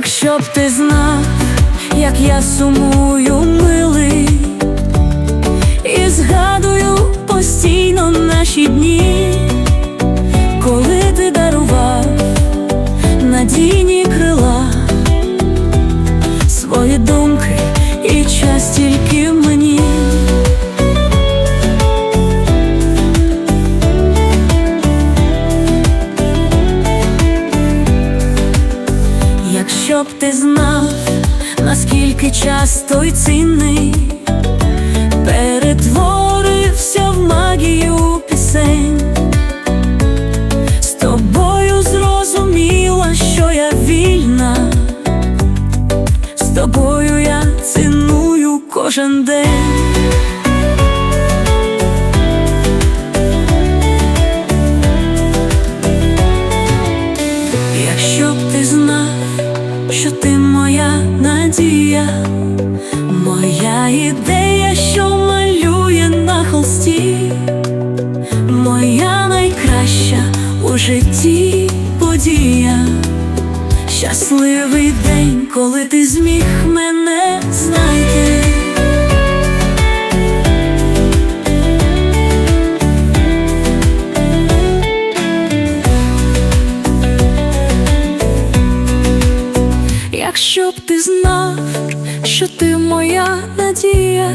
Якщо б ти знав, як я сумую, милий, і згадую постійно наші дні, коли ти дарував надійні ти знав, наскільки час той цінний, перетворився в магію пісень, з тобою зрозуміла, що я вільна, з тобою я ціную кожен день. Ідея, що малює на холсті, моя найкраща у житті подія, щасливий день, коли ти зміг мене знайти. Якщо б ти знав, що ти моя надія,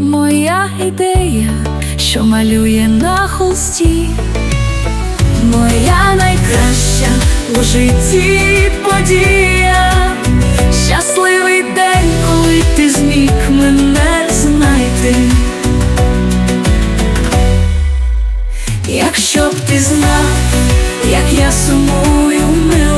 моя ідея, що малює на холсті, моя найкраща у житті подія, щасливий день, коли ти зміг мене знайти. Якщо б ти знав, як я сумую, милий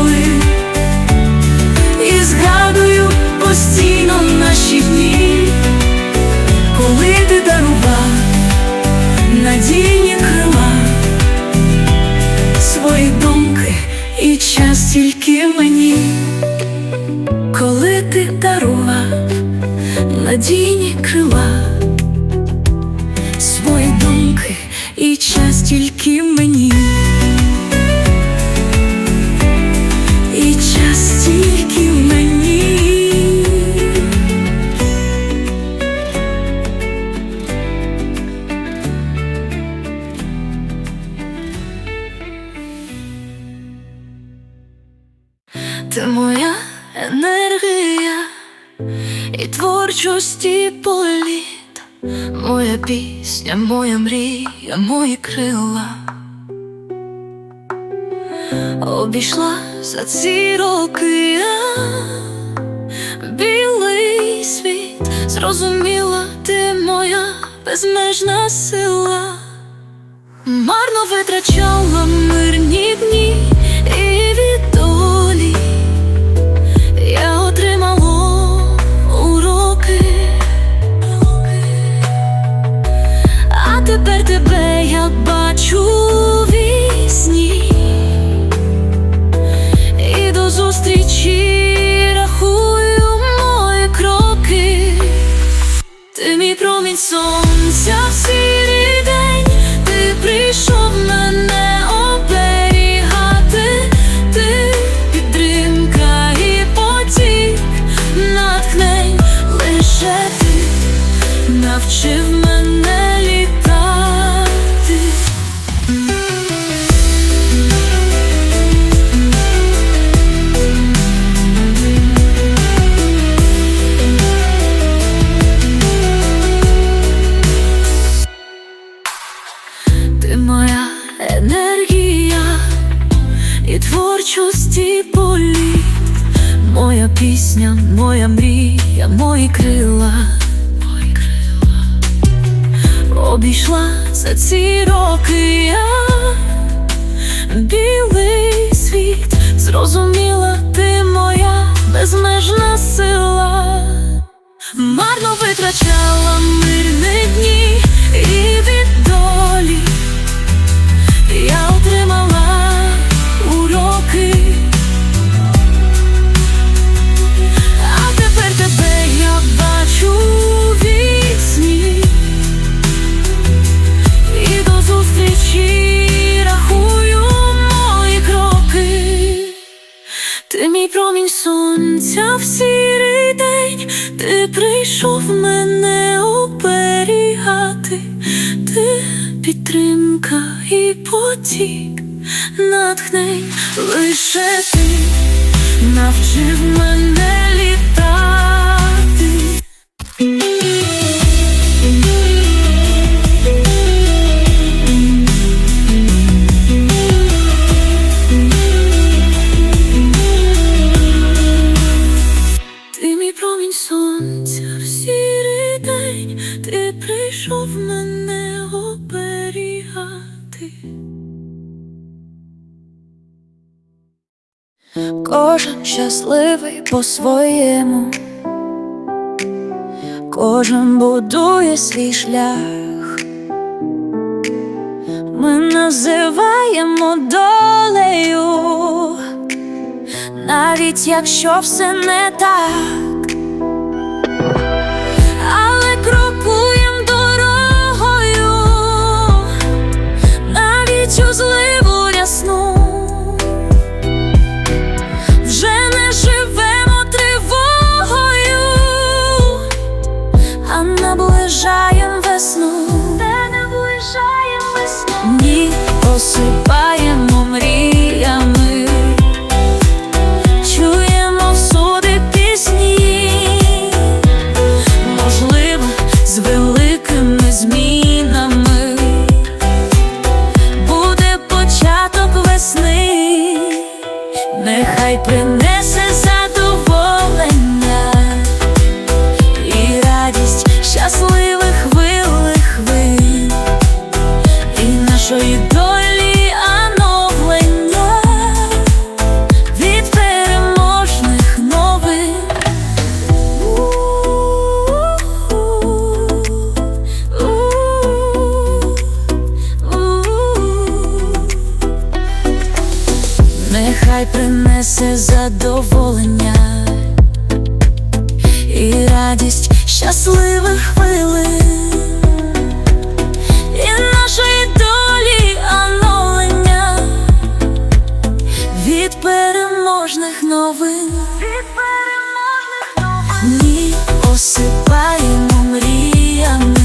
пісня, моя мрія, мої крила. Обійшла за ці роки я. Білий світ, зрозуміла ти моя безмежна сила, марно витрачала мирні дні творчості політ, моя пісня, моя мрія, мої крила, мої крила. Обійшла за ці роки я білий світ, зрозуміла ти моя безмежна сила. Марно витрачала мирні дні і Leave по-своєму, кожен будує свій шлях. Ми називаємо долею. Навіть якщо все не так, зливу рясну, ні, посипаємо переможних новин. Від переможних новин. Ні, осипаємо мріями,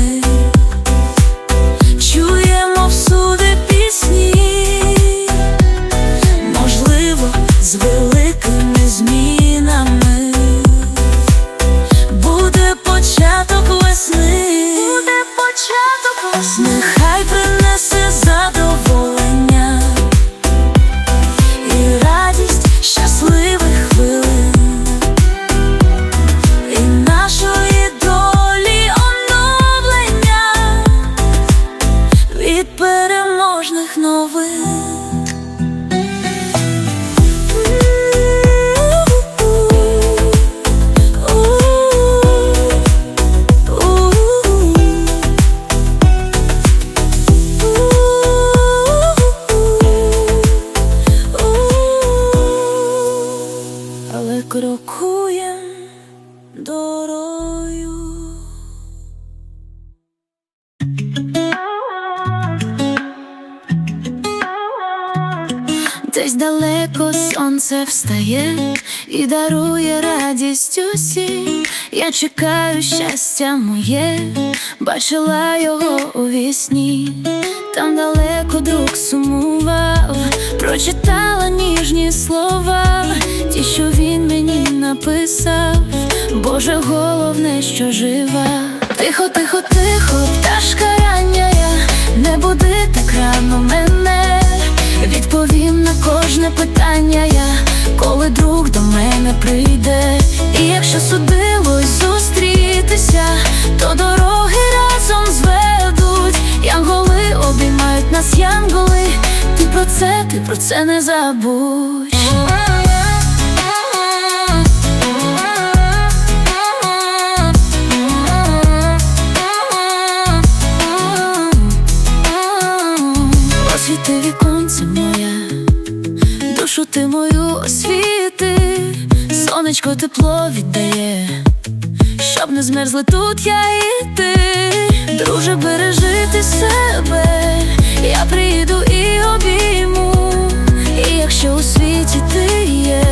Десь далеко сонце встає і дарує радість усім. Я чекаю щастя моє, бачила його у вісні. Там далеко друг сумував, прочитала ніжні слова, ті, що він мені написав. Боже, головне, що жива. Тихо, тихо, тихо, пташка це, ти про це не забудь. Освіти віконце моє, душу ти мою освіти, сонечко тепло віддає, щоб не змерзли тут я і ти, друже, бережи ти себе, я прийду і обійму, і якщо у світі ти є,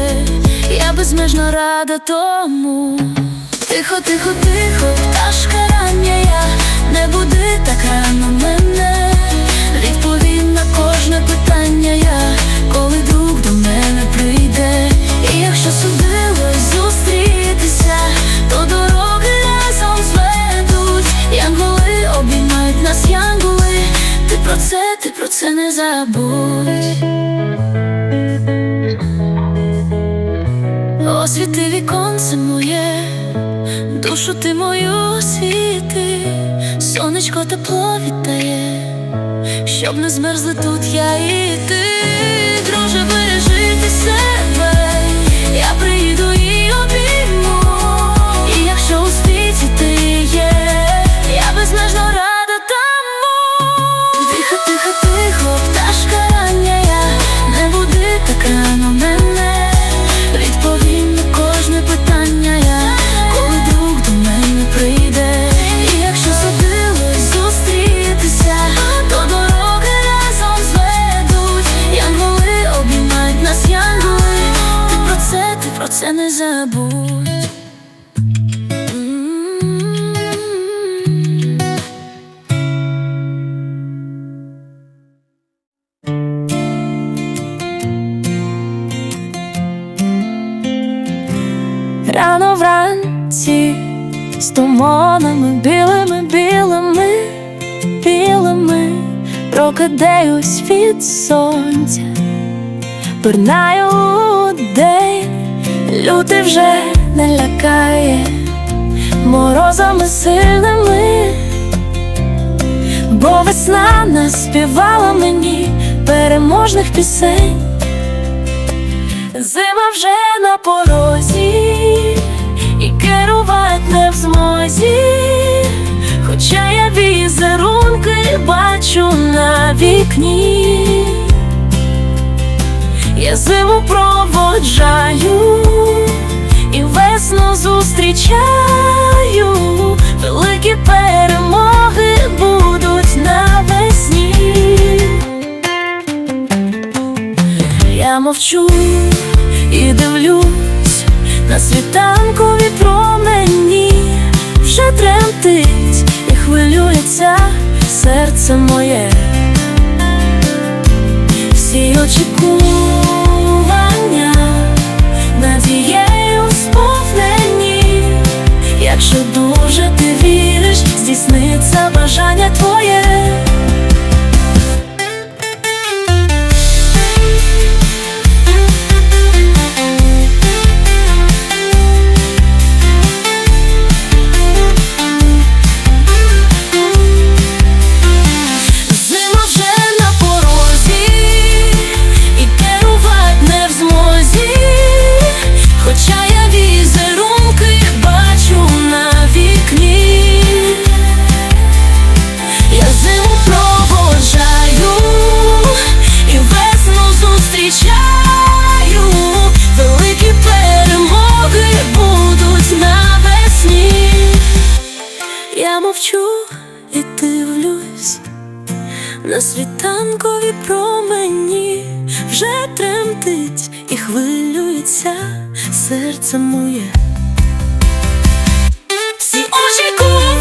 я безмежно рада тому. Тихо, тихо, тихо, пташка рання я не буди так рано мене. Відповім на кожне питання я, коли ти мою світи, сонечко тепло віддає, щоб не змерзли тут я і ти, друже, бережи прокидаюсь від сонця, пирнаю день, лютий вже не лякає. Морозами сильними, бо весна наспівала мені переможних пісень. Зима вже на порозі, і керувати не в змозі, хоча я візерунки бачу на вікні, я зиму проводжаю і весну зустрічаю, великі перемоги будуть навесні. Я мовчу і дивлюсь на світанкові промені, вже тремтить хвилюється серце моє, всі очікування надією сповнені, якщо дуже ти віриш, здійсниться бажання твоє. Світанкові промені вже тремтить і хвилюється серце моє. Всі очікування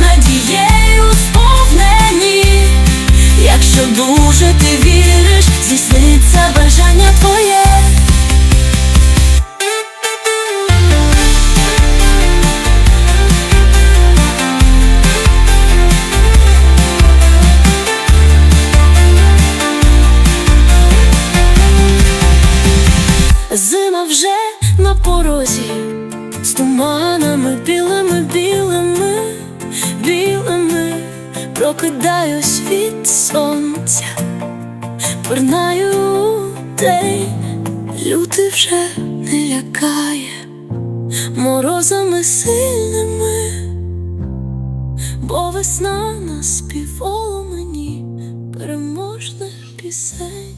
надією сповнені, якщо дуже ти віриш, здійсниться бажання твоє. Морозами сильними, бо весна наспівала мені переможних пісень.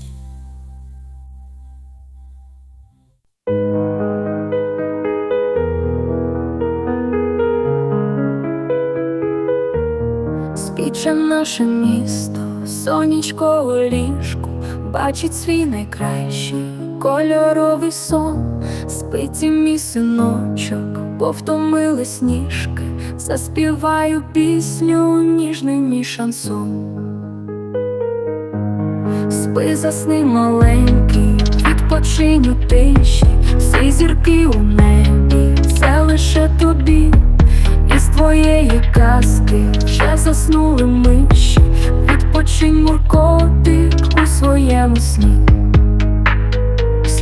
Же наше місто, сонячко у ліжку, бачить свій найкращий кольоровий сон, Спить і мій синочок, бо втомились ніжки, заспіваю пісню, ніжний мій шансон. Спи, засни маленький, відпочинь у тиші, всі зірки у небі, це лише тобі, із твоєї казки вже заснули миші, відпочинь муркотик у своєму сні.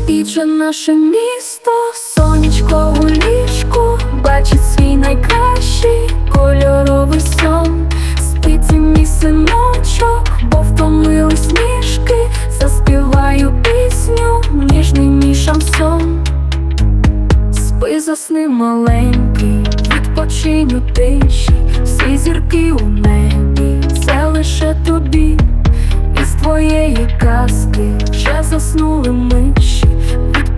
Же наше місто, сонечко у ліжку, бачить свій найкращий кольоровий сон. Спить мій синочок, бо втомились ніжки, заспіваю пісню, ніжний мій шансон. Спи, засни маленький, відпочинь у тиші, всі зірки у небі, це лише тобі, із твоєї казки вже заснули миші,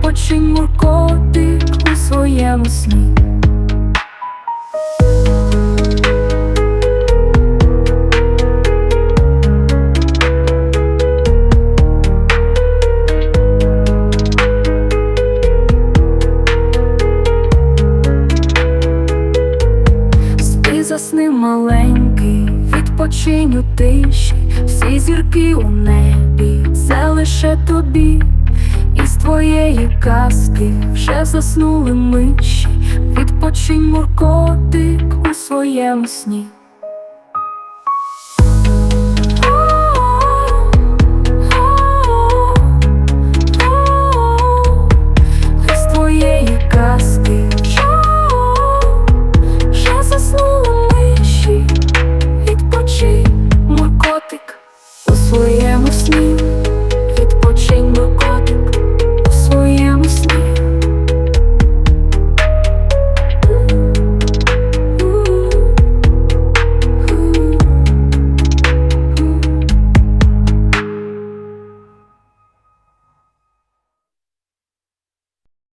відпочинь муркотик у своєму сні. Засни маленький, відпочинь у тиші, всі зірки у небі, це лише тобі, твоєї казки вже заснули миші, відпочинь муркотик у своєму сні.